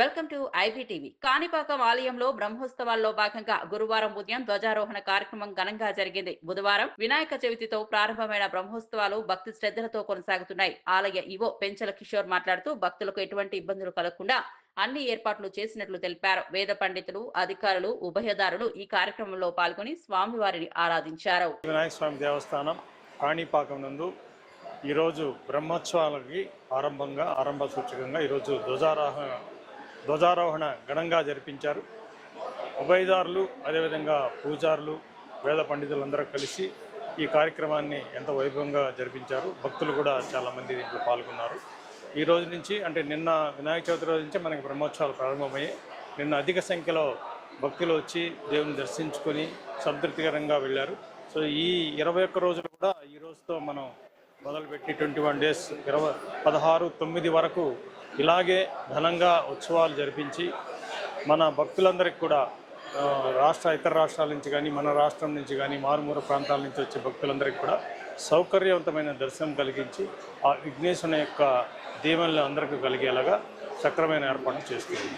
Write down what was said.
Welcome to IBTV. Kanipakam ఆలయంలో బ్రహ్మోత్సవాల్లో భాగంగా గురువారం ఉదయం ధ్వజారోహణ కార్యక్రమం ఘనంగా జరిగింది. బుధవారం వినాయక చవితితో ప్రారంభమైన బ్రహ్మోత్సవాలు భక్తి శ్రద్ధలతో కొనసాగుతున్నాయి. ఆలయ ఇవో పెంచల కిషోర్ మాట్లాడుతూ భక్తులకు ఎటువంటి ఇబ్బందులు కలగకుండా అన్ని ఏర్పాట్లు చేసినట్లు తెలిపారు. వేద పండితులు అధికారులు ఉభయదారులు ఈ కార్యక్రమంలో పాల్గొని స్వామివారిని ఆరాధించారు. వినాయక స్వామి దేవస్థానం కాణిపాకం నందు ఈరోజు బ్రహ్మోత్సవాలకి ఆరంభంగా ఆరంభ సూచకంగా ఈరోజు ధ్వజారోహణ ధ్వజారోహణ ఘనంగా జరిపించారు. ఉభయదారులు అదేవిధంగా పూజారులు వేద పండితులందరూ కలిసి ఈ కార్యక్రమాన్ని ఎంత వైభవంగా జరిపించారు భక్తులు కూడా చాలామంది దీంట్లో పాల్గొన్నారు. ఈ రోజు నుంచి అంటే నిన్న వినాయక చవితి రోజు నుంచి మనకి బ్రహ్మోత్సవాలు ప్రారంభమయ్యాయి. నిన్న అధిక సంఖ్యలో భక్తులు వచ్చి దేవుని దర్శించుకొని సంతృప్తికరంగా వెళ్ళారు. సో ఈ ఇరవై ఒక్క రోజులు కూడా ఈ రోజుతో మనం మొదలుపెట్టి ట్వంటీ వన్ డేస్ ఇరవై పదహారు తొమ్మిది వరకు ఇలాగే ఘనంగా ఉత్సవాలు జరిపించి మన భక్తులందరికీ కూడా రాష్ట్ర ఇతర రాష్ట్రాల నుంచి కానీ మన రాష్ట్రం నుంచి కానీ మారుమూర ప్రాంతాల నుంచి వచ్చే భక్తులందరికీ కూడా సౌకర్యవంతమైన దర్శనం కలిగించి ఆ విఘ్నేశ్వరుని యొక్క దీవెనలు అందరికీ కలిగేలాగా సక్రమైన ఏర్పాటు చేస్తుంది